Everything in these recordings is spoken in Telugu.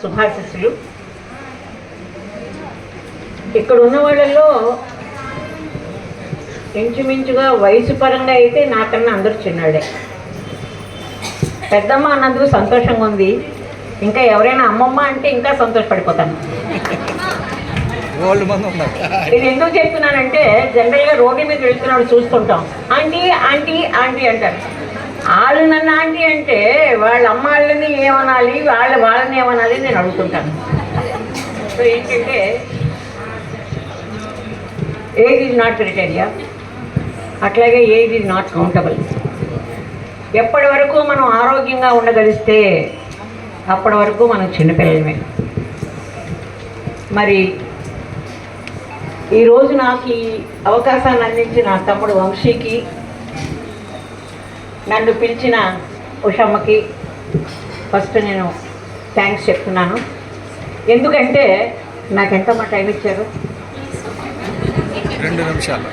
శుభాశిస్సులు. ఇక్కడ ఉన్న వాళ్ళల్లో ఇంచుమించుగా వయసు పరంగా అయితే నాకన్నా అందరూ చిన్నాడే పెద్దమ్మ అన్నందుకు సంతోషంగా ఉంది. ఇంకా ఎవరైనా అమ్మమ్మ అంటే ఇంకా సంతోషపడిపోతాను. ఇది ఎందుకు చెప్తున్నానంటే జనరల్గా రోడ్డు మీద వెళ్తున్నాడు చూస్తుంటాం. ఆంటీ ఆంటీ ఆంటీ అంటారు. వాళ్ళు నన్ను ఆంటీ అంటే వాళ్ళ అమ్మ వాళ్ళని ఏమనాలి వాళ్ళ వాళ్ళని ఏమనాలి నేను అడుగుతుంటాను. సో ఏంటంటే ఏజ్ ఈజ్ నాట్ క్రిటేరియా? అట్లాగే ఏజ్ ఈజ్ నాట్ కౌంటబుల్. ఎప్పటి వరకు మనం ఆరోగ్యంగా ఉండగలిస్తే అప్పటి వరకు మనం చిన్నపిల్లలమే. మరి ఈరోజు నాకు ఈ అవకాశాన్ని అందించిన నా తమ్ముడు వంశీకి నన్ను పిలిచిన ఉషమ్మకి ఫస్ట్ నేను థ్యాంక్స్ చెప్తున్నాను. ఎందుకంటే నాకు ఎంతమ్మా టైం ఇచ్చారు? రెండు నిమిషాలు.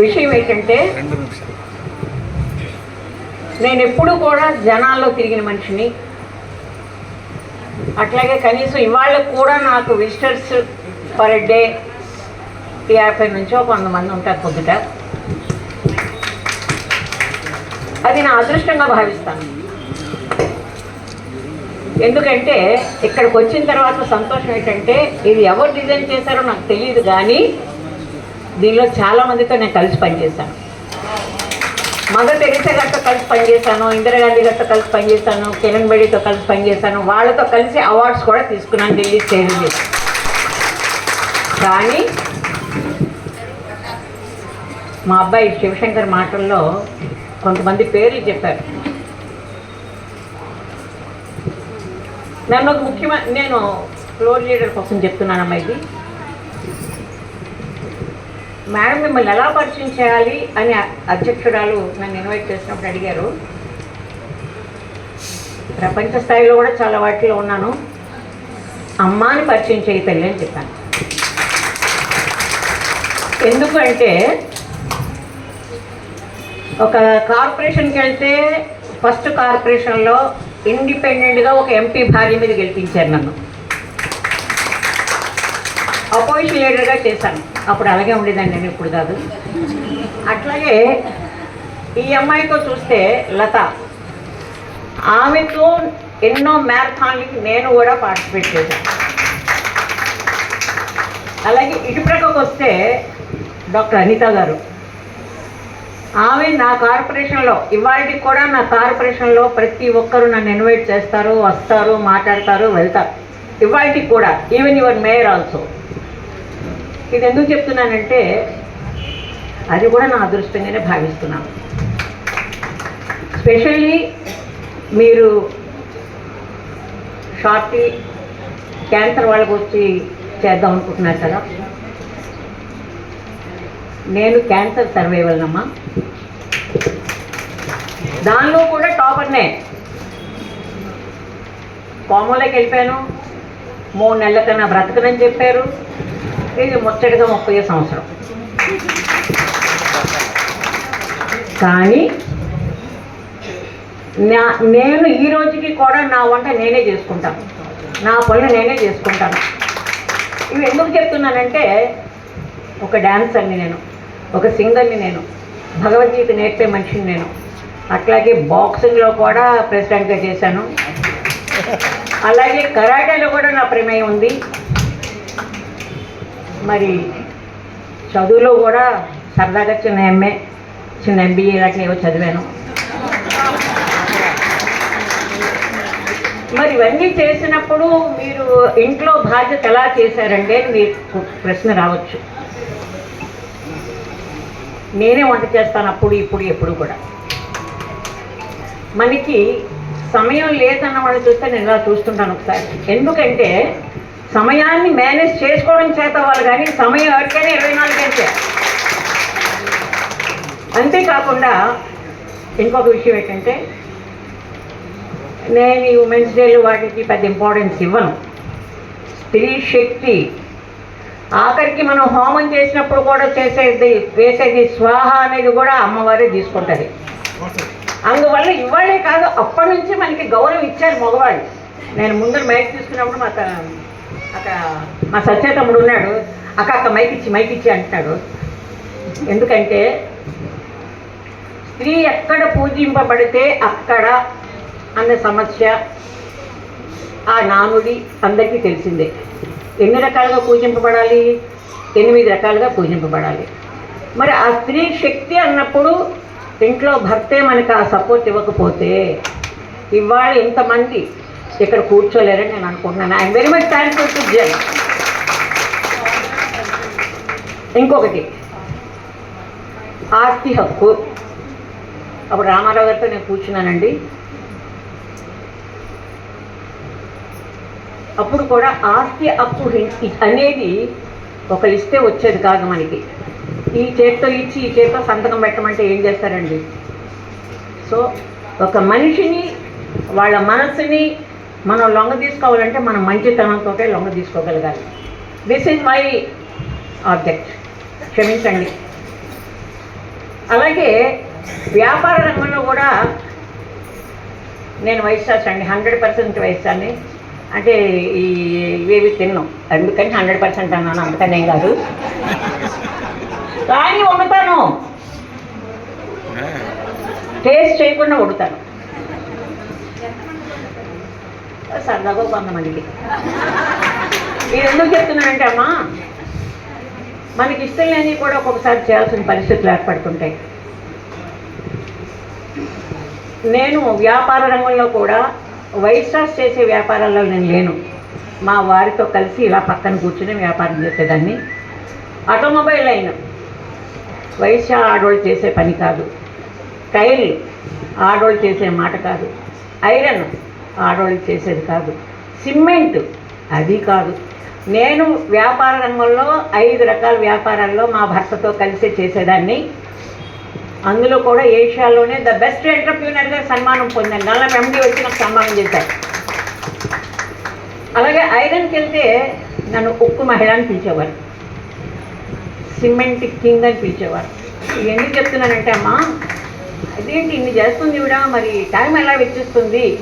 విషయం ఏంటంటే రెండు నిమిషాలు. నేను ఎప్పుడూ కూడా జనాల్లో తిరిగిన మనిషిని. అట్లాగే కనీసం ఇవాళ కూడా నాకు విజిటర్స్ పర్ డే యాభై నుంచో కొంతమంది ఉంటారు పొద్దుట. అది నా అదృష్టంగా భావిస్తాను. ఎందుకంటే ఇక్కడికి వచ్చిన తర్వాత సంతోషం ఏంటంటే ఇది ఎవరు డిజైన్ చేశారో నాకు తెలియదు కానీ దీనిలో చాలామందితో నేను కలిసి పనిచేశాను. మదర్ తెరిసా గారితో కలిసి పనిచేశాను ఇందిరాగాంధీ గారితో కలిసి పనిచేశాను కిరణ్ బేడితో కలిసి పనిచేశాను వాళ్ళతో కలిసి అవార్డ్స్ కూడా తీసుకున్నాను ఢిల్లీ స్టేజ్ కానీ మా అబ్బాయి శివశంకర్ మాటల్లో కొంతమంది పేర్లు చెప్పారు. నన్ను ఒక ముఖ్యమైన నేను ఫ్లోర్ లీడర్ కోసం చెప్తున్నానమ్మా ఇది. మేడం మిమ్మల్ని ఎలా పరిచయం చేయాలి అని అధ్యక్షురాలు నన్ను ఇన్వైట్ చేసినప్పుడు అడిగారు. ప్రపంచ స్థాయిలో కూడా చాలా వాటిలో ఉన్నాను. అమ్మాని పరిచయం చేయి తల్లి అని చెప్పాను. ఎందుకంటే ఒక కార్పొరేషన్కి వెళ్తే ఫస్ట్ కార్పొరేషన్లో ఇండిపెండెంట్గా ఒక ఎంపీ భార్య మీద గెలిపించారు నన్ను. అపోజిషన్ లీడర్గా చేశాను. అప్పుడు అలాగే ఉండేదండి నేను ఇప్పుడు కాదు. అట్లాగే ఈ అమ్మాయితో చూస్తే లత ఆమెతో ఎన్నో మ్యారథాన్లకి నేను కూడా పార్టిసిపేట్ చేశాను. అలాగే ఇటుప్రకకు వస్తే డాక్టర్ అనిత గారు. ఆమె నా కార్పొరేషన్లో ఇవాళకి కూడా నా కార్పొరేషన్లో ప్రతి ఒక్కరు నన్ను ఇన్వైట్ చేస్తారు వస్తారు మాట్లాడతారు వెళ్తారు. ఇవాళకి కూడా ఈవెన్ యువర్ మేయర్ ఆల్సో ఇది ఎందుకు చెప్తున్నానంటే అది కూడా నా అదృష్టంగానే భావిస్తున్నాను. స్పెషల్లీ మీరు షార్టీ క్యాన్సర్ వాళ్ళకి వచ్చి చేద్దాం అనుకుంటున్నారు కదా నేను క్యాన్సర్ సర్వైవల్ అమ్మా దానిలో కూడా టాపర్నే. కోమలోకి వెళ్ళిపోయాను. మూడు నెలల కన్నా బ్రతకనని చెప్పారు. ఇది ముచ్చటగా ముప్పై సంవత్సరం. కానీ నా నేను ఈ రోజుకి కూడా నా వంట నేనే చేసుకుంటాను నా పనులు నేనే చేసుకుంటాను. ఇవి ఎందుకు చెప్తున్నానంటే ఒక డ్యాన్స్ అండి నేను. ఒక సింగర్ని నేను. భగవద్గీత నేర్పే మనిషిని నేను. అట్లాగే బాక్సింగ్లో కూడా ప్రెసిడెంట్గా చేశాను. అలాగే కరాటేలో కూడా నా ప్రమేయం ఉంది. మరి చదువులో కూడా సరదాగా చిన్న ఎంఏ చిన్న ఎంబీఏ లాంటివి ఏవో చదివాను. మరి ఇవన్నీ చేసినప్పుడు మీరు ఇంట్లో బాధ్యత ఎలా చేశారంటే మీకు ప్రశ్న రావచ్చు. నేనే వంట చేస్తాను అప్పుడు ఇప్పుడు ఎప్పుడు కూడా. మనకి సమయం లేదన్న వాళ్ళు చూస్తే నేను ఇలా చూస్తుంటాను ఒకసారి. ఎందుకంటే సమయాన్ని మేనేజ్ చేసుకోవడం చేత వాళ్ళు కానీ సమయం ఎవరికైనా ఇరవై నాలుగు గంటలే అంతేకాకుండా ఇంకొక విషయం ఏంటంటే నేను ఈ ఉమెన్స్ డేలు వాటికి పెద్ద ఇంపార్టెన్స్ ఇవ్వను. స్త్రీ శక్తి ఆఖరికి మనం హోమం చేసినప్పుడు కూడా చేసేది వేసేది స్వాహ అనేది కూడా అమ్మవారే తీసుకుంటుంది. అందువల్ల ఇవాళే కాదు అప్పటి నుంచి మనకి గౌరవం ఇచ్చారు మగవాళ్ళు. నేను ముందర మైక్ తీసుకున్నప్పుడు మా అక్క అక్కడ మా సత్యతమ్ముడు ఉన్నాడు. అక్క అక్క మైక్ ఇచ్చి మైక్ ఇచ్చి అంటున్నాడు. ఎందుకంటే స్త్రీ ఎక్కడ పూజింపబడితే అక్కడ అన్న సమస్య ఆ నానుడి అందరికీ తెలిసిందే. ఎన్ని రకాలుగా పూజింపబడాలి? ఎనిమిది రకాలుగా పూజింపబడాలి. మరి ఆ స్త్రీ శక్తి అన్నప్పుడు ఇంట్లో భర్తే మనకు ఆ సపోర్ట్ ఇవ్వకపోతే ఇవాళ ఇంతమంది ఇక్కడ కూర్చోలేరని నేను అనుకుంటున్నాను. I'm very much thankful to Jan ఇంకొకటి ఆస్తి హక్కు. అప్పుడు రామారావు గారితో నేను కూర్చున్నానండి. అప్పుడు కూడా ఆస్తి అప్పు అనేది ఒక ఇస్తే వచ్చేది కాదు మనకి. ఈ చేతితో ఇచ్చి ఈ చేతితో సంతకం పెట్టమంటే ఏం చేస్తారండి? సో ఒక మనిషిని వాళ్ళ మనసుని మనం లొంగ తీసుకోవాలంటే మనం మంచితనంతో లొంగ తీసుకోగలగాలి. దిస్ ఈజ్ మై ఆబ్జెక్ట్ క్షమించండి. అలాగే వ్యాపార రంగంలో కూడా నేను వైశ్యాస్ అండి హండ్రెడ్ పర్సెంట్ వైశ్యాన్ని అంటే ఈ ఇవేవి తిన్నాం. అందుకని హండ్రెడ్ పర్సెంట్ అన్నాను అందుకని ఏం కాదు. కానీ వండుతాను. టేస్ట్ చేయకుండా వండుతాను. సరదాగా కొంతమందికి ఇది ఎందుకు చెప్తున్నానంటే అమ్మా మనకి ఇష్టం లేని కూడా ఒక్కొక్కసారి చేయాల్సిన పరిస్థితులు ఏర్పడుతుంటాయి. నేను వ్యాపార రంగంలో కూడా వైస్టాస్ చేసే వ్యాపారాల్లో నేను లేను. మా వారితో కలిసి ఇలా పక్కన కూర్చుని వ్యాపారం చేసేదాన్ని. ఆటోమొబైల్ లైన్ వైశ్య ఆడోళ్ళు చేసే పని కాదు. టైర్లు ఆడోళ్ళు చేసే మాట కాదు. ఐరన్ ఆడవాళ్ళు చేసేది కాదు. సిమెంట్ అది కాదు. నేను వ్యాపార రంగంలో ఐదు రకాల వ్యాపారాల్లో మా భర్తతో కలిసి చేసేదాన్ని. అందులో కూడా ఏషియాలోనే ద బెస్ట్ ఎంటర్ప్రీనర్గా సన్మానం పొందాను నల్ల ఎండి వచ్చి నాకు సన్మానం చేశారు. అలాగే ఐరన్కి వెళ్తే నన్ను ఉక్కు మహిళ అని పిలిచేవారు. సిమెంట్ కింగ్ అని పిలిచేవారు. ఎందుకు చెప్తున్నానంటే అమ్మా అదేంటి ఇన్ని చేస్తుంది కూడా మరి టైం ఎలా వెచ్చిస్తుంది?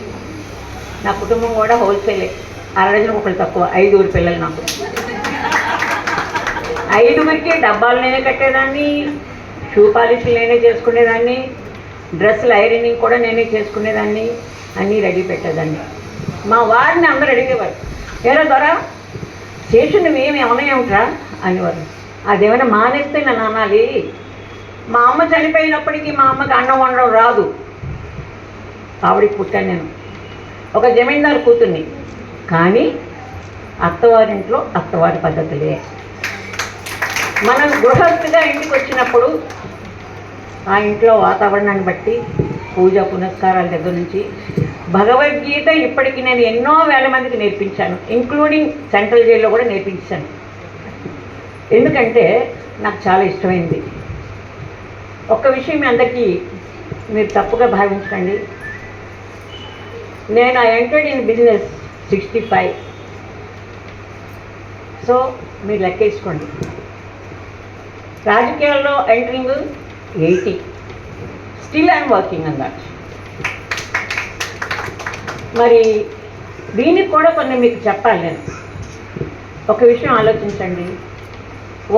నా కుటుంబం కూడా హోల్సేలే. అరడజన ఒకళ్ళు తక్కువ ఐదుగురు పిల్లలు నాకు. ఐదుగురికి డబ్బాలు నేనే కట్టేదాన్ని. షూ పాలిష్ నేనే చేసుకునేదాన్ని డ్రెస్సులు ఐరనింగ్ కూడా నేనే చేసుకునేదాన్ని అన్నీ రెడీ పెట్టేదాన్ని. మా వారిని అందరూ అడిగేవారు ఏరా దొరా చేసి మేము ఏమన్నా ఏమిట్రా? అనేవారు. అదేమైనా మానేస్తే నన్ను అనాలి. మా అమ్మ చనిపోయినప్పటికీ మా అమ్మకి అన్నం వండడం రాదు. ఆవిడికి పుట్టాను నేను. ఒక జమీందారు కూతుర్ని. కానీ అత్తవారింట్లో అత్తవారి పద్ధతులే. మనం గృహస్థిగా ఇంటికి వచ్చినప్పుడు ఆ ఇంట్లో వాతావరణాన్ని బట్టి పూజ పునస్కారాల దగ్గర నుంచి భగవద్గీత ఇప్పటికి నేను ఎన్నో వేల మందికి నేర్పించాను ఇంక్లూడింగ్ సెంట్రల్ జైల్లో కూడా నేర్పించాను. ఎందుకంటే నాకు చాలా ఇష్టమైంది. ఒక్క విషయం మీ అందరికీ మీరు తప్పుగా భావించకండి. నేను I entered in business sixty five. So మీరు లెక్కేసుకోండి. రాజకీయాల్లో entering eighty. Still I'm working on that మరి దీనికి కూడా కొన్ని మీకు చెప్పాలి నేను. ఒక విషయం ఆలోచించండి.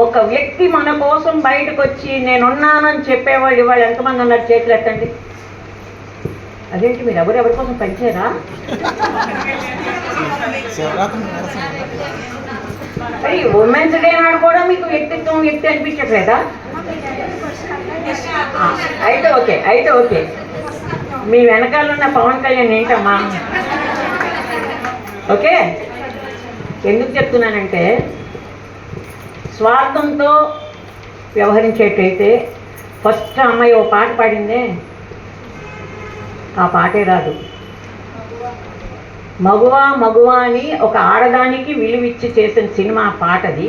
ఒక వ్యక్తి మన కోసం బయటకు వచ్చి నేనున్నానని చెప్పేవాళ్ళు ఇవాళ ఎంతమంది ఉన్నారు చేతులు ఎత్తండి. అదేంటి మీరు ఎవరు ఎవరి కోసం పనిచేయరా? మరి ఉమెన్స్ డే నాడు కూడా మీకు వ్యక్తిత్వం వ్యక్తి అనిపించట్లేదా? అయితే ఓకే అయితే ఓకే. మీ వెనకాల ఉన్న పవన్ కళ్యాణ్ ఏంటమ్మా? ఓకే? ఎందుకు చెప్తున్నానంటే స్వార్థంతో వ్యవహరించేటైతే ఫస్ట్ అమ్మాయి ఓ పాట పాడిందే. ఆ పాటే రాదు. మగువా మగువా అని ఒక ఆడదానికి విలువిచ్చి చేసిన సినిమా పాటది.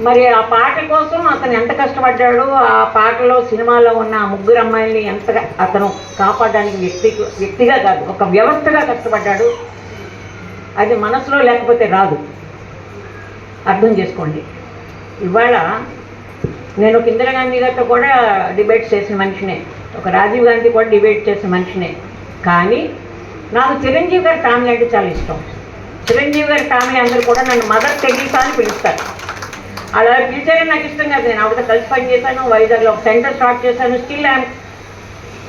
మరి ఆ పాట కోసం అతను ఎంత కష్టపడ్డాడో ఆ పాటలో సినిమాలో ఉన్న ఆ ముగ్గురు అమ్మాయిల్ని ఎంతగా అతను కాపాడడానికి వ్యక్తి వ్యక్తిగా కాదు ఒక వ్యవస్థగా కష్టపడ్డాడు. అది మనసులో లేకపోతే రాదు. అర్థం చేసుకోండి. ఇవాళ నేను ఒక ఇందిరాగాంధీ గారితో కూడా డిబేట్ చేసిన మనిషినే ఒక రాజీవ్ గాంధీ కూడా డిబేట్ చేసిన మనిషినే. కానీ నాకు చిరంజీవి గారి ఫ్యామిలీ అంటే చాలా ఇష్టం. చిరంజీవి గారి ఫ్యామిలీ అందరూ కూడా నన్ను మదర్ తెగీసా అని పిలుస్తారు. అలా పిలిచారని నాకు ఇష్టం కాదు. నేను ఆవిడతో కలిసి పని చేశాను వైజాగ్లో ఒక సెంటర్ స్టార్ట్ చేశాను స్టిల్ ఐమ్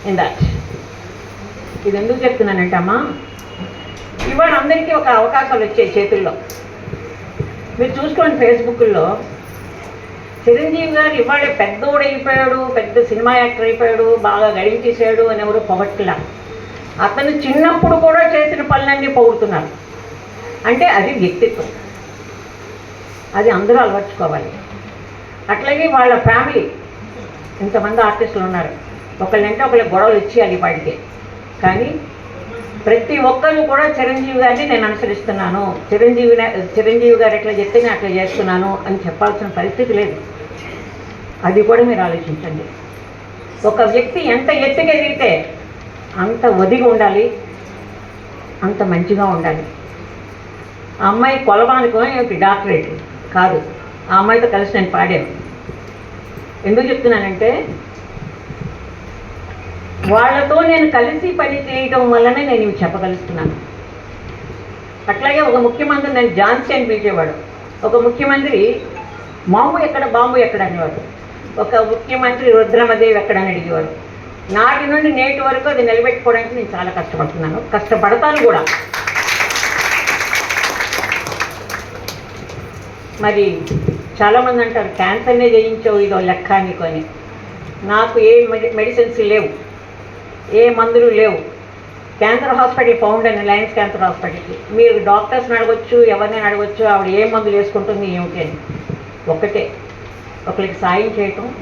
ఇన్ దాట్ ఇది ఎందుకు చెప్తున్నానంటే అమ్మా ఇవాళ అందరికీ ఒక అవకాశాలు వచ్చాయి చేతుల్లో. మీరు చూసుకోండి ఫేస్బుక్లో చిరంజీవి గారు ఇవాళ పెద్దోడు అయిపోయాడు పెద్ద సినిమా యాక్టర్ అయిపోయాడు బాగా గడించేసాడు అని ఎవరు పొగట్లా. అతను చిన్నప్పుడు కూడా చేసిన పనులన్నీ పోగుతున్నారు అంటే అది వ్యక్తిత్వం. అది అందరూ అలవర్చుకోవాలి. అట్లాగే వాళ్ళ ఫ్యామిలీ. ఇంతమంది ఆర్టిస్టులు ఉన్నారు. ఒకళ్ళంటే ఒకళ్ళ గొడవలు ఇచ్చేయాలి వాడికి. కానీ ప్రతి ఒక్కరు కూడా చిరంజీవి గారిని నేను అనుసరిస్తున్నాను. చిరంజీవి చిరంజీవి గారు ఎట్లా చెప్తే నేను అట్లా చేస్తున్నాను అని చెప్పాల్సిన పరిస్థితి లేదు. అది కూడా మీరు ఆలోచించండి. ఒక వ్యక్తి ఎంత ఎత్తుకెదిగితే అంత ఒదిగి ఉండాలి. అంత మంచిగా ఉండాలి. ఆ అమ్మాయి కొలవానుకో ఏమిటి డాక్టరేట్ కాదు ఆ అమ్మాయితో కలిసి నేను పాడాను. ఎందుకు చెప్తున్నానంటే వాళ్ళతో నేను కలిసి పని చేయడం వల్లనే నేను ఇవి చెప్పగలుగుతున్నాను. అట్లాగే ఒక ముఖ్యమంత్రి నేను ఝాన్సీ అని పిలిచేవాడు. ఒక ముఖ్యమంత్రి మాంబు ఎక్కడ బాంబు ఎక్కడ? అనేవాడు. ఒక ముఖ్యమంత్రి రుద్రమదేవి ఎక్కడ? అని అడిగేవాడు. నాటి నుండి నేటి వరకు అది నిలబెట్టుకోవడానికి నేను చాలా కష్టపడుతున్నాను. కష్టపడతాను కూడా. మరి చాలామంది అంటారు క్యాన్సర్నే జయించావు ఇదో లెక్క నీకు అని నాకు ఏ మెడి మెడిసిన్స్ లేవు. ఏ మందులు లేవు. క్యాన్సర్ హాస్పిటల్ ఫౌండ్ అని లయన్స్ క్యాన్సర్ హాస్పిటల్కి. మీరు డాక్టర్స్ని అడగొచ్చు ఎవరినైనా అడగొచ్చు ఆవిడ ఏ మందులు వేసుకుంటుంది ఏమిటి అని. ఒకటే ఒకరికి సాయం చేయటం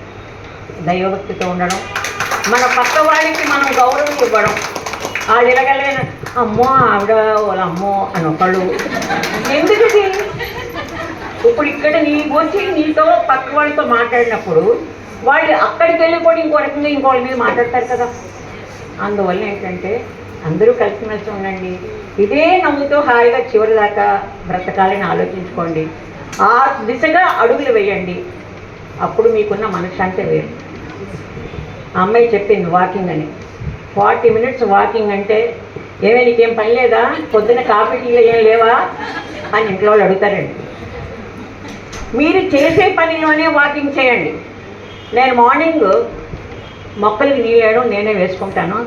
దైవభక్తితో ఉండడం మన పక్క వాళ్ళకి మనం గౌరవం ఇవ్వడం. వాళ్ళు ఇలాగలే అమ్మో ఆవిడ వాళ్ళ అమ్మో అని ఒకళ్ళు. ఎందుకు ఇప్పుడు ఇక్కడ నీ వచ్చి నీతో పక్క వాళ్ళతో మాట్లాడినప్పుడు వాళ్ళు అక్కడికి వెళ్ళి కూడా ఇంకో రకంగా ఇంకోళ్ళ మీద మాట్లాడతారు కదా. అందువల్ల ఏంటంటే అందరూ కలిసిమెలిసి ఉండండి. ఇదే నవ్వుతో హాయిగా చివరి దాకా బ్రతకాలని ఆలోచించుకోండి. ఆ దిశగా అడుగులు వేయండి. అప్పుడు మీకున్న మనశ్శాంతి వేరు. అమ్మాయి చెప్పింది వాకింగ్ అని. ఫార్టీ మినిట్స్ వాకింగ్ అంటే ఏమే నీకేం పని లేదా? పొద్దున్న కాఫీ టీలు ఏం లేవా? అని ఇంట్లో వాళ్ళు అడుగుతారండి. మీరు చేసే పనిలోనే వాకింగ్ చేయండి. నేను మార్నింగ్ మొక్కలకి నీళ్ళు వేయడం నేనే వేసుకుంటాను.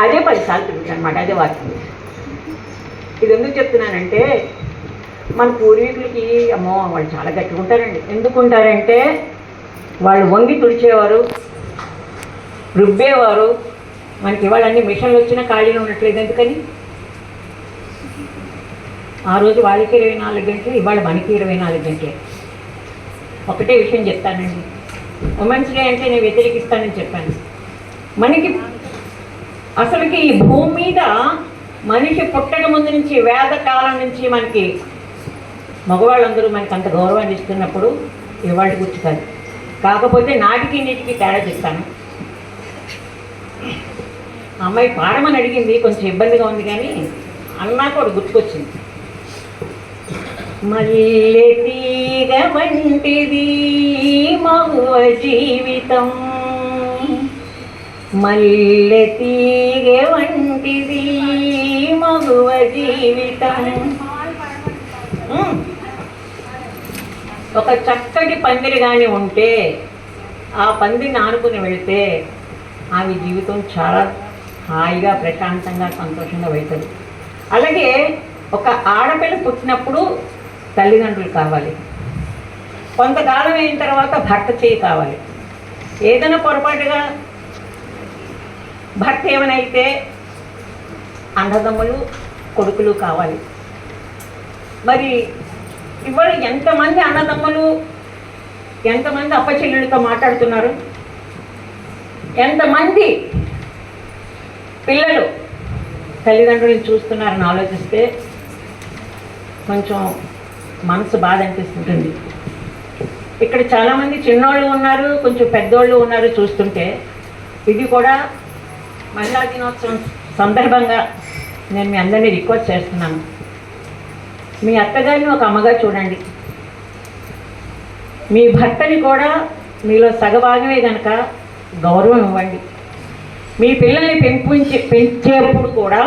అదే పదిసార్లు తిరుగుతాను అనమాట అదే వాకింగ్ ఇది ఎందుకు చెప్తున్నానంటే మన పూర్వీకులకి అమ్మో వాళ్ళు చాలా గట్టిగా ఉంటారండి. ఎందుకు ఉంటారంటే వాళ్ళు వంగి తుడిచేవారు. రుబ్బేవారు. మనకి ఇవాళ అన్ని మిషన్లు వచ్చినా ఖాళీగా ఉండట్లేదు ఎందుకని? ఆ రోజు వాళ్ళకి ఇరవై నాలుగు గంటలు ఇవాళ మనకి ఇరవై నాలుగు గంటలే. ఒకటే విషయం చెప్తానండి. ఉమెన్స్ డే అంటే నేను వ్యతిరేకిస్తానని చెప్పాను. మనకి అసలుకి ఈ భూమి మీద మనిషి పుట్టక ముందు నుంచి వేద కాలం నుంచి మనకి మగవాళ్ళందరూ మనకి అంత గౌరవాన్ని ఇస్తున్నప్పుడు ఇవాళ గుర్తు కాదు. కాకపోతే నాటికి నీటికి తేడా చెప్తాను. అమ్మాయి పాడమని అడిగింది కొంచెం ఇబ్బందిగా ఉంది కానీ అన్నా కూడా గుర్తుకొచ్చింది. మల్లె తీగ వంటిది మగువ జీవితం. మల్లె తీగ వంటిది మగువ జీవితం. ఒక చక్కటి పందిరి కానీ ఉంటే ఆ పందిరిని ఆనుకుని వెళితే ఆమె జీవితం చాలా హాయిగా ప్రశాంతంగా సంతోషంగా వెళ్తుంది. అలాగే ఒక ఆడపిల్ల పుట్టినప్పుడు తల్లిదండ్రులు కావాలి. కొంతకాలం అయిన తర్వాత భర్త చేయి కావాలి. ఏదైనా పొరపాటుగా భర్త ఏమైనా అన్నదమ్ములు కొడుకులు కావాలి. మరి ఇవాళ ఎంతమంది అన్నదమ్ములు ఎంతమంది అప్పచెల్లెలతో మాట్లాడుతున్నారు? ఎంతమంది పిల్లలు తల్లిదండ్రులను చూస్తున్నారని ఆలోచిస్తే కొంచెం మనసు బాధ అనిపిస్తుంటుంది. ఇక్కడ చాలామంది చిన్నోళ్ళు ఉన్నారు కొంచెం పెద్దోళ్ళు ఉన్నారు చూస్తుంటే ఇది కూడా మహిళా దినోత్సవం సందర్భంగా నేను మీ అందరినీ రిక్వెస్ట్ చేస్తున్నాను. మీ అత్తగారిని ఒక అమ్మగా చూడండి. మీ భర్తని కూడా మీలో సగభాగమే కనుక గౌరవం ఇవ్వండి. మీ పిల్లల్ని పెంపుంచి పెంచేప్పుడు కూడా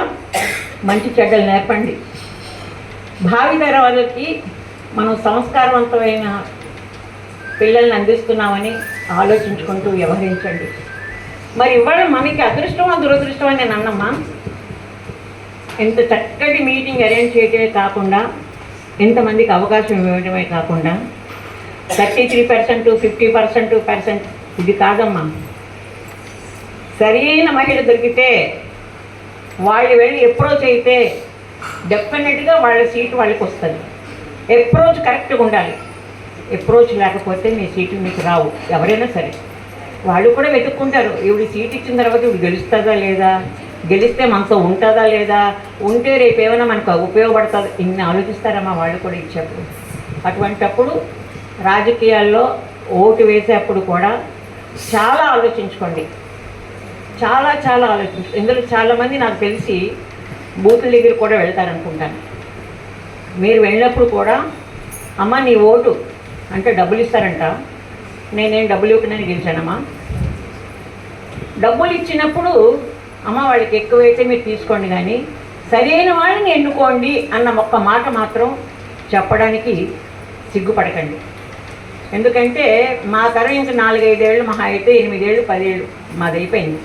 మంచి చెడ్డలు నేర్పండి. భావితర వాళ్ళకి మనం సంస్కారవంతమైన పిల్లల్ని అందిస్తున్నామని ఆలోచించుకుంటూ వ్యవహరించండి. మరి ఇవాళ మనకి అదృష్టమా దురదృష్టమా నేను అన్నమ్మా? ఇంత చక్కటి మీటింగ్ అరేంజ్ చేయటమే కాకుండా ఇంతమందికి అవకాశం ఇవ్వడమే కాకుండా thirty three percent fifty percent percent ఇది కాదమ్మా. సరైన మహిళ దొరికితే వాళ్ళు వెళ్ళి అప్రోచ్ అయితే డెఫినెట్గా వాళ్ళ సీటు వాళ్ళకి వస్తుంది. అప్రోచ్ కరెక్ట్గా ఉండాలి. అప్రోచ్ లేకపోతే మీ సీటు మీకు రావు ఎవరైనా సరే. వాళ్ళు కూడా వెతుక్కుంటారు ఇవి సీట్ ఇచ్చిన తర్వాత ఇవి గెలుస్తుందా లేదా? గెలిస్తే మనతో ఉంటుందా లేదా? ఉంటే రేపు ఏమైనా మనకు ఉపయోగపడుతుంది? ఇన్ని ఆలోచిస్తారమ్మా వాళ్ళు కూడా ఇచ్చేప్పుడు. అటువంటప్పుడు రాజకీయాల్లో ఓటు వేసేప్పుడు కూడా చాలా ఆలోచించుకోండి. చాలా చాలా ఆలోచించు ఇందులో చాలామంది నాకు తెలిసి బూతుల దగ్గర కూడా వెళ్తారనుకుంటాను. మీరు వెళ్ళినప్పుడు కూడా అమ్మ నీ ఓటు. అంటే డబ్బులు ఇస్తారంట. నేనేం డబ్బులు ఇవ్వకుండానే గెలిచానమ్మా. డబ్బులు ఇచ్చినప్పుడు అమ్మ వాళ్ళకి ఎక్కువైతే మీరు తీసుకోండి కానీ సరైన వాళ్ళని ఎన్నుకోండి అన్న ఒక్క మాట మాత్రం చెప్పడానికి సిగ్గుపడకండి. ఎందుకంటే మా తరం ఇంకా నాలుగైదేళ్ళు మహా అయితే ఎనిమిదేళ్ళు పదేళ్ళు మాది అయిపోయింది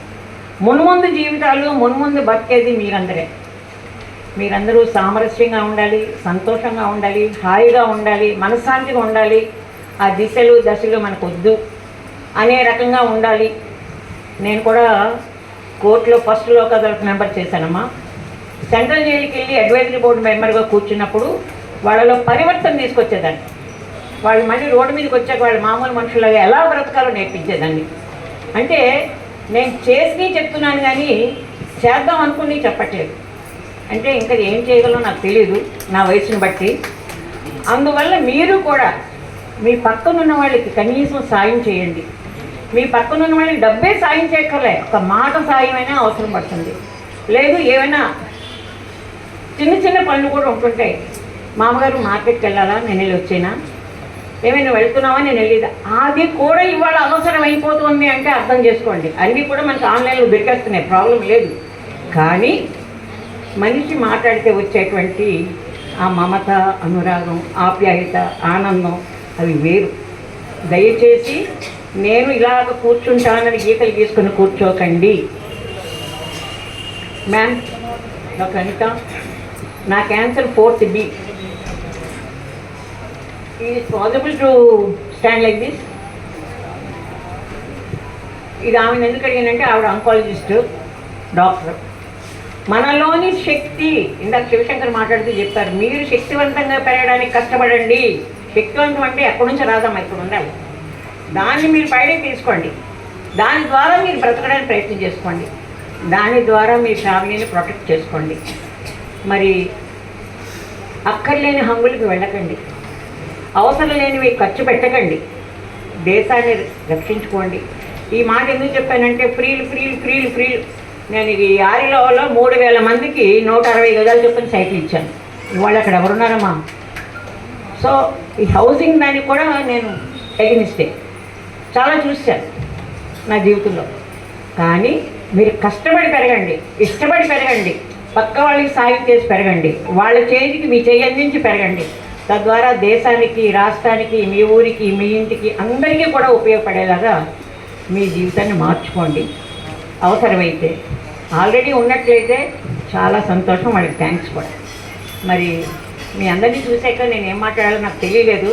మున్ముందు జీవితాలు మున్ముందు బతికేది మీరందరే. మీరందరూ సామరస్యంగా ఉండాలి సంతోషంగా ఉండాలి హాయిగా ఉండాలి మనశ్శాంతిగా ఉండాలి. ఆ దిశలు దశలు మనకు వద్దు అనే రకంగా ఉండాలి. నేను కూడా కోర్టులో ఫస్ట్ లోక్ మెంబర్ చేశానమ్మా. సెంట్రల్ జైలుకి వెళ్ళి అడ్వైజరీ బోర్డు మెంబర్గా కూర్చున్నప్పుడు వాళ్ళలో పరివర్తన తీసుకొచ్చేదాన్ని. వాళ్ళు మళ్ళీ రోడ్డు మీదకి వచ్చాక వాళ్ళు మామూలు మనుషులుగా ఎలా బ్రతకాలో నేర్పించేదాన్ని. అంటే నేను చేసి చెప్తున్నాను కానీ చేద్దాం అనుకుని చెప్పట్లేదు. అంటే ఇంకా ఏం చేయగలో నాకు తెలియదు నా వయసుని బట్టి. అందువల్ల మీరు కూడా మీ పక్కనున్న వాళ్ళకి కనీసం సాయం చేయండి. మీ పక్కనున్న వాళ్ళకి డబ్బే సాయం చేయక్కర్లే ఒక మాట సాయమైనా అవసరం పడుతుంది. లేదు ఏమైనా చిన్న చిన్న పనులు కూడా ఉంటుంటాయి. మామగారు మార్కెట్కి వెళ్ళాలా నేను వెళ్ళి వచ్చేనా? ఏమైనా వెళ్తున్నావా నేను వెళ్ళేదా? అది కూడా ఇవాళ అవసరం అయిపోతుంది అంటే అర్థం చేసుకోండి. అన్నీ కూడా మనకు ఆన్లైన్లో దొరికేస్తున్నాయి. ప్రాబ్లం లేదు. కానీ మనిషి మాట్లాడితే వచ్చేటువంటి ఆ మమత అనురాగం ఆప్యాయత ఆనందం అవి వేరు. దయచేసి నేను ఇలాగ కూర్చుంటానని గీతలు తీసుకుని కూర్చోకండి. మ్యామ్ డాక్టర్ అనిత నా క్యాన్సర్ ఫోర్త్ బి. ఇది possible to stand like this ఇది ఆమెను ఎందుకు అడిగానంటే ఆవిడ ఆంకాలజిస్ట్ డాక్టర్ మనలోని శక్తి ఇందాక శివశంకర్ మాట్లాడుతూ చెప్పారు మీరు శక్తివంతంగా పెరగడానికి కష్టపడండి. శక్తివంతం అంటే ఎక్కడి నుంచి రాదమ్మా ఇక్కడ ఉండాలి దాన్ని మీరు బయటకు తీసుకోండి. దాని ద్వారా మీరు బ్రతకడానికి ప్రయత్నం చేసుకోండి. దాని ద్వారా మీ ఫ్యామిలీని ప్రొటెక్ట్ చేసుకోండి. మరి అక్కర్లేని హంగులకి వెళ్ళకండి. అవసరం లేనివి ఖర్చు పెట్టకండి. దేశాన్ని రక్షించుకోండి. ఈ మాట ఎందుకు చెప్పానంటే ఫ్రీలు ఫ్రీలు ఫ్రీలు ఫ్రీలు. నేను ఈ ఆరిలోలో మూడు వేల మందికి నూట అరవై గజాలు చెప్పిన సైకిల్ ఇచ్చాను. ఇవాళ అక్కడ ఎవరున్నారమ్మా సో ఈ హౌసింగ్ దానికి కూడా నేను ఎగనిస్టే చాలా చూశాను నా జీవితంలో. కానీ మీరు కష్టపడి పెరగండి ఇష్టపడి పెరగండి. పక్క వాళ్ళకి సాయం చేసి పెరగండి. వాళ్ళ చేతికి మీ చేయి అందించి పెరగండి. తద్వారా దేశానికి రాష్ట్రానికి మీ ఊరికి మీ ఇంటికి అందరికీ కూడా ఉపయోగపడేలాగా మీ జీవితాన్ని మార్చుకోండి. అవసరమైతే. ఆల్రెడీ ఉన్నట్లయితే చాలా సంతోషం వాళ్ళకి థ్యాంక్స్ కూడా. మరి మీ అందరినీ చూసాక నేను ఏం మాట్లాడాలో నాకు తెలియలేదు.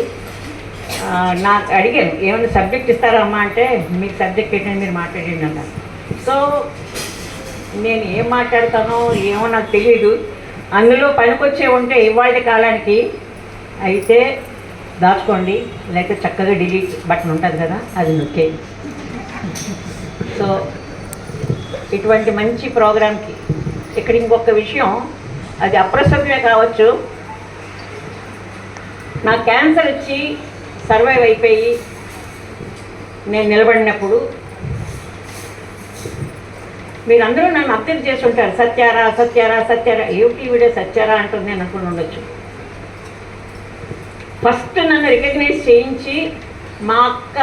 నాకు అడిగాను ఏమైనా సబ్జెక్ట్ ఇస్తారా అమ్మ? అంటే మీకు సబ్జెక్ట్ ఏంటని మీరు మాట్లాడండి అన్నారు. సో నేను ఏం మాట్లాడతానో ఏమో నాకు తెలియదు అందులో పనికొచ్చే ఉంటే ఇవాళ కాలానికి అయితే దాచుకోండి లేకపోతే చక్కగా డిలీట్ బటన్ ఉంటుంది కదా అది నొక్కే సో ఇటువంటి మంచి ప్రోగ్రామ్కి ఇక్కడ ఇంకొక విషయం అది అప్రసవ్యమే కావచ్చు. నా క్యాన్సర్ వచ్చి సర్వైవ్ అయిపోయి నేను నిలబడినప్పుడు మీరందరూ నన్ను అబ్జర్వ్ చేసి ఉంటారు సత్యారా సత్యారా సత్యారా ఏమిటి వీడే సత్యారా అంటుంది నేను అనుకుని ఉండొచ్చు. ఫస్ట్ నన్ను రికగ్నైజ్ చేయించి మా అక్క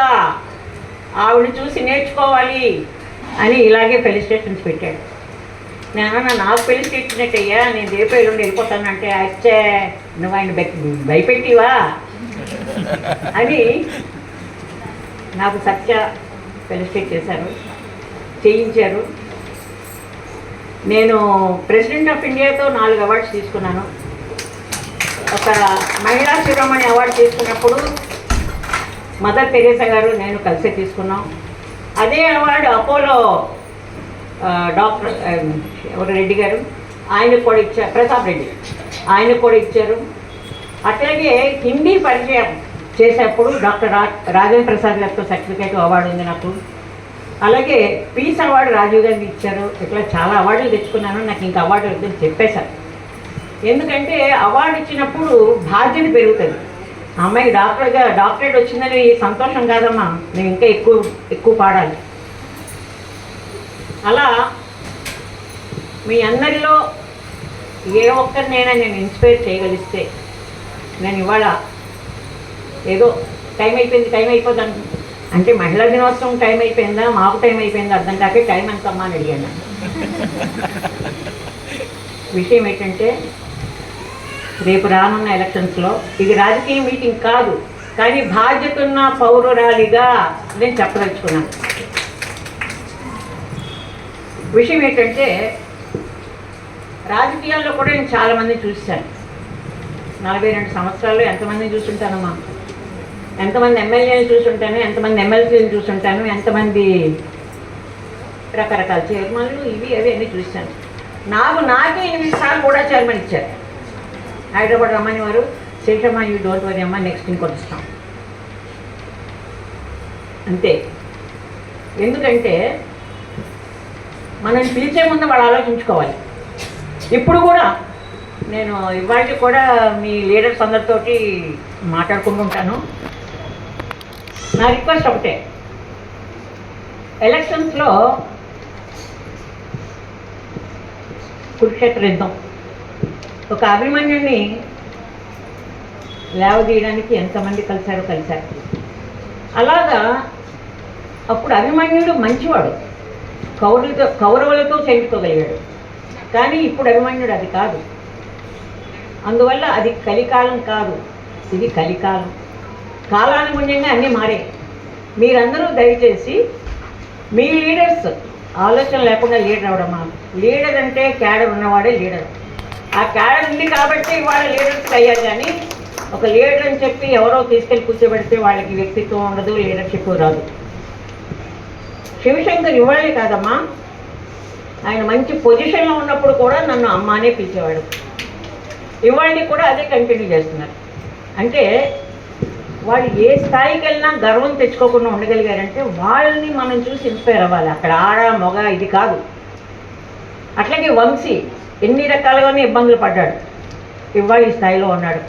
ఆవిడ చూసి నేర్చుకోవాలి అని ఇలాగే ఫెలిస్టేషన్స్ పెట్టాడు. నేను నాకు పెళ్ళి నేను రేపు ఎల్లుండి వెళ్ళిపోతానంటే అచ్చే నువ్వు ఆయన భయపెట్టివా? అని నాకు సత్య ఫెలిస్టేట్ చేశారు చేయించారు. నేను ప్రెసిడెంట్ ఆఫ్ ఇండియాతో నాలుగు అవార్డ్స్ తీసుకున్నాను. ఒక మహిళా శిరోమణి అవార్డు తీసుకున్నప్పుడు మదర్ తెరేసా గారు నేను కలిసి తీసుకున్నాం. అదే అవార్డు అపోలో డాక్టర్ ఎవరు రెడ్డి గారు ఆయనకు కూడా ఇచ్చారు ప్రతాప్ రెడ్డి ఆయనకు కూడా ఇచ్చారు. అట్లాగే హిందీ పరిచయం చేసేప్పుడు డాక్టర్ రా రాజేంద్ర ప్రసాద్ గారితో సర్టిఫికేట్ అవార్డు ఉంది నాకు. అలాగే పీస్ అవార్డు రాజీవ్ గాంధీ ఇచ్చారు. ఇట్లా చాలా అవార్డులు తెచ్చుకున్నాను నాకు ఇంకా అవార్డు వద్దని చెప్పేశారు. ఎందుకంటే అవార్డు ఇచ్చినప్పుడు బాధ్యత పెరుగుతుంది. అమ్మాయి డాక్టర్గా డాక్టరేట్ వచ్చిందని సంతోషం కాదమ్మా. నేను ఇంకా ఎక్కువ ఎక్కువ పాడాలి. అలా మీ అందరిలో ఏ ఒక్కరినైనా నేను ఇన్స్పైర్ చేయగలిస్తే నేను ఇవాళ ఏదో టైం అయిపోయింది టైం అయిపోతుంది అంటే మహిళా దినోత్సవం టైం అయిపోయిందా? మాకు టైం అయిపోయిందా? అర్థం కాక టైం ఎంతమ్మా అని అడిగాను. విషయం ఏంటంటే రేపు రానున్న ఎలక్షన్స్లో ఇది రాజకీయ మీటింగ్ కాదు కానీ బాధ్యత ఉన్న పౌరురాలిగా నేను చెప్పదలుచుకున్నాను. విషయం ఏంటంటే రాజకీయాల్లో కూడా నేను చాలామంది చూశాను. నలభై రెండు సంవత్సరాల్లో ఎంతమందిని చూసుంటానమ్మా? ఎంతమంది ఎమ్మెల్యేలు చూసుంటాను ఎంతమంది ఎమ్మెల్సీలు చూసుంటాను ఎంతమంది రకరకాల చైర్మన్లు ఇవి అవి అన్నీ చూశాను. నాకు నాకే ఎనిమిది సార్లు కూడా చైర్మన్ ఇచ్చారు. హైదరాబాద్ రమ్మని వారు. శేషమ్మ యూ డోంట్ వరీ అమ్మ నెక్స్ట్ ఇంకోటి ఇస్తాం అంతే. ఎందుకంటే మనం పిలిచే ముందు వాళ్ళు ఆలోచించుకోవాలి. ఇప్పుడు కూడా నేను ఇవాళ కూడా మీ లీడర్స్ అందరితోటి మాట్లాడుకుంటుంటాను నా రిక్వెస్ట్ ఒకటే. ఎలక్షన్స్లో కురుక్షేత్ర యుద్ధం. ఒక అభిమన్యుని లేవదీయడానికి ఎంతమంది కలిశారో కలిశారు. అలాగా అప్పుడు అభిమన్యుడు మంచివాడు. కౌరులతో కౌరవులతో చేయించుకోగలిగాడు. కానీ ఇప్పుడు అభిమన్యుడు అది కాదు. అందువల్ల అది కలికాలం కాదు. ఇది కలికాలం. కాలానుగుణ్యంగా అన్నీ మారే. మీరందరూ దయచేసి మీ లీడర్స్ ఆలోచన లేకుండా లీడర్ అవడమా? లీడర్ అంటే క్యాడర్ ఉన్నవాడే లీడర్. ఆ క్యాడర్ ఉంది కాబట్టి వాళ్ళ లీడర్స్ అయ్యారు కానీ ఒక లీడర్ అని చెప్పి ఎవరో తీసుకెళ్ళి కూర్చోబెడితే వాళ్ళకి వ్యక్తిత్వం ఉండదు లీడర్షిప్ రాదు. శివశంకర్ ఇవ్వాలే కాదమ్మా ఆయన మంచి పొజిషన్లో ఉన్నప్పుడు కూడా నన్ను అమ్మ అనే పిలిచేవాడు. ఇవాళని కూడా అదే కంటిన్యూ చేస్తున్నారు. అంటే వాళ్ళు ఏ స్థాయికి వెళ్ళినా గర్వం తెచ్చుకోకుండా ఉండగలిగారంటే వాళ్ళని మనం చూసి ఇన్స్పైర్ అవ్వాలి. అక్కడ ఆడ మొగ ఇది కాదు. అట్లాగే వంశీ ఎన్ని రకాలుగానే ఇబ్బందులు పడ్డాడు. ఇవాళ ఈ స్థాయిలో ఉన్నాడు.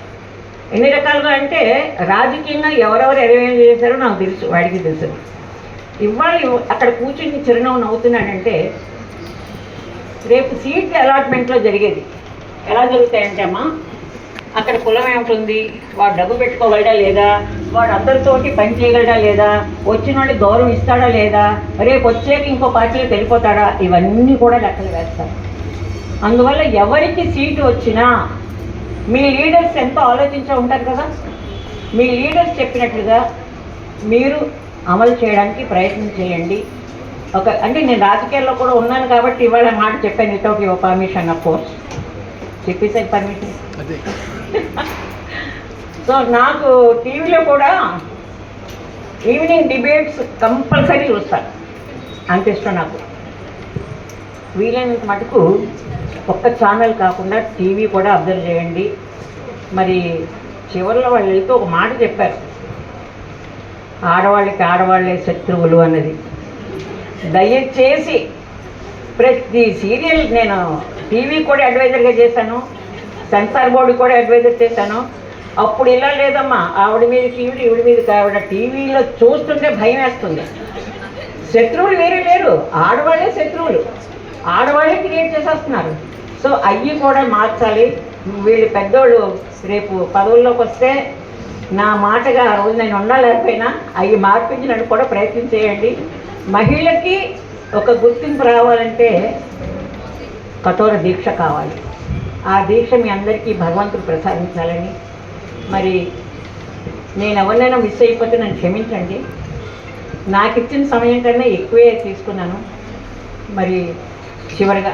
ఎన్ని రకాలుగా అంటే రాజకీయంగా ఎవరెవరు ఎరవేం చేశారో నాకు తెలుసు వాడికి తెలుసు. ఇవాళ అక్కడ కూర్చుని చిరునవ్వు నవ్వుతున్నాడంటే రేపు సీట్ అలాట్మెంట్లో జరిగేది. ఎలా జరుగుతాయంటే అమ్మా అక్కడ కులం ఏమిటి వాడు డబ్బు పెట్టుకోగలడా లేదా? వాడు అందరితోటి పని చేయగలడా లేదా? వచ్చిన వాడికి గౌరవం ఇస్తాడా లేదా? రేపు వచ్చాక ఇంకో పార్టీలో వెళ్ళిపోతాడా? ఇవన్నీ కూడా లెక్కలు వేస్తారు అందువల్ల ఎవరికి సీటు వచ్చినా మీ లీడర్స్ ఎంతో ఆలోచించే ఉంటారు కదా? మీ లీడర్స్ చెప్పినట్లుగా మీరు అమలు చేయడానికి ప్రయత్నం చేయండి. ఒక అంటే నేను రాజకీయాల్లో కూడా ఉన్నాను కాబట్టి ఇవాళ మాట చెప్పాను without your permission of course. చెప్పేసే permission. So నాకు టీవీలో కూడా ఈవినింగ్ డిబేట్స్ కంపల్సరీ చూస్తాను అంత ఇష్టం నాకు. వీలైనంత మటుకు ఒక్క ఛానల్ కాకుండా టీవీ కూడా అబ్జర్వ్ చేయండి. మరి చివరిలో వాళ్ళు వెళ్తూ ఒక మాట చెప్పారు. ఆడవాళ్ళకి ఆడవాళ్ళే శత్రువులు అన్నది. దయచేసి ప్రతి సీరియల్ నేను టీవీ కూడా అడ్వైజర్గా చేశాను. సెన్సార్ బోర్డు కూడా అడ్వైజర్ చేశాను. అప్పుడు ఇలా లేదమ్మా ఆవిడ మీద టీవీ ఈవిడ మీద ఆవిడ టీవీలో చూస్తుంటే భయం వేస్తుంది. శత్రువులు వేరే లేరు. ఆడవాళ్ళే శత్రువులు. ఆడవాళ్ళే క్రియేట్ చేసేస్తున్నారు. సో అవి కూడా మార్చాలి. వీళ్ళు పెద్దోళ్ళు రేపు పదవుల్లోకి వస్తే నా మాటగా ఆ రోజు నేను ఉన్నా లేకపోయినా అవి మార్పించినట్టు కూడా ప్రయత్నం చేయండి. మహిళకి ఒక గుర్తింపు రావాలంటే కఠోర దీక్ష కావాలి. ఆ దీక్ష మీ అందరికీ భగవంతుడు ప్రసాదించాలని. మరి నేను ఎవరినైనా మిస్ అయిపోతే నన్ను క్షమించండి. నాకు ఇచ్చిన సమయం కన్నా ఎక్కువే తీసుకున్నాను. మరి చివరిగా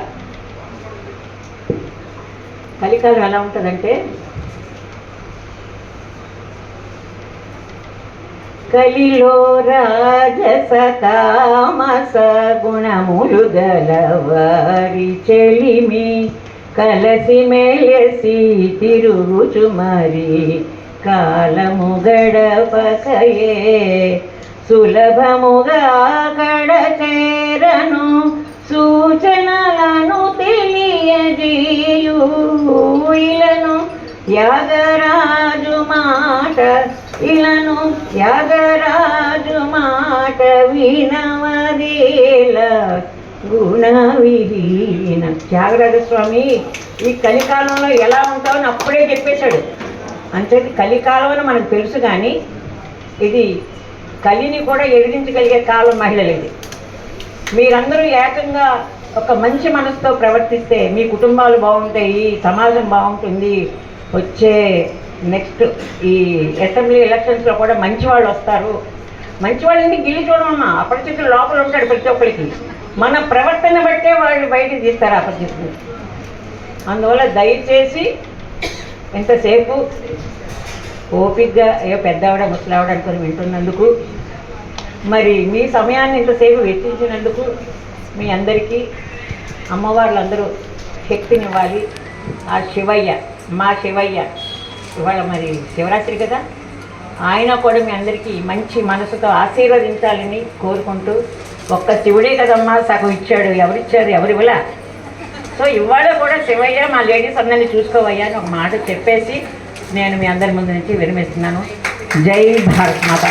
కలికాలం ఎలా ఉంటుందంటే కలిలో రాజస తామస గుణములు గలవారి చెలిమి కలసి మెలసి తిరుగుచు మరి కాలము గడపకయే. సులభముగా కడ చేరను సూచనలను తెలియజేయు. ఇలను యాగరాజు మాట ఇలను యాగరాజు మాట వినవదేల గుణ విహీన త్యాగరాజ స్వామి ఈ కలికాలంలో ఎలా ఉంటావో అని అప్పుడే చెప్పేశాడు. అంటే కలికాలం అని మనకు తెలుసు కానీ ఇది కలిని కూడా ఎదిరించగలిగే కాలం మహిళలది. మీరందరూ ఏకంగా ఒక మంచి మనసుతో ప్రవర్తిస్తే మీ కుటుంబాలు బాగుంటాయి సమాజం బాగుంటుంది వచ్చే నెక్స్ట్ ఈ అసెంబ్లీ ఎలక్షన్స్లో కూడా మంచి వాళ్ళు వస్తారు. మంచి వాళ్ళని గిల్లి చూడమమ్మా అపరిచితులు లోపల ఉంటాడు ప్రతి ఒక్కరికి. మన ప్రవర్తన బట్టే వాళ్ళు బయటికి తీస్తారు అపరిచితులు. అందువల్ల దయచేసి ఎంతసేపు ఓపిక్గా ఏ పెద్దవాడ ముసలావిడ అనుకుని వింటున్నందుకు మరి మీ సమయాన్ని ఇంతసేపు వెచ్చించినందుకు మీ అందరికీ అమ్మవార్లందరూ శక్తినివ్వాలి. ఆ శివయ్య మా శివయ్య ఇవాళ మరి శివరాత్రి కదా. ఆయన కూడా మీ అందరికీ మంచి మనసుతో ఆశీర్వదించాలని కోరుకుంటూ ఒక్క శివుడే కదమ్మా సగం ఇచ్చాడు ఎవరిచ్చారు ఎవరివ్వలా సో ఇవాళ కూడా శివయ్య మా లేడీస్ అందరినీ చూసుకోవయ్యా అని ఒక మాట చెప్పేసి నేను మీ అందరి ముందు నుంచి విరమిస్తున్నాను. జై భారత్ మాత.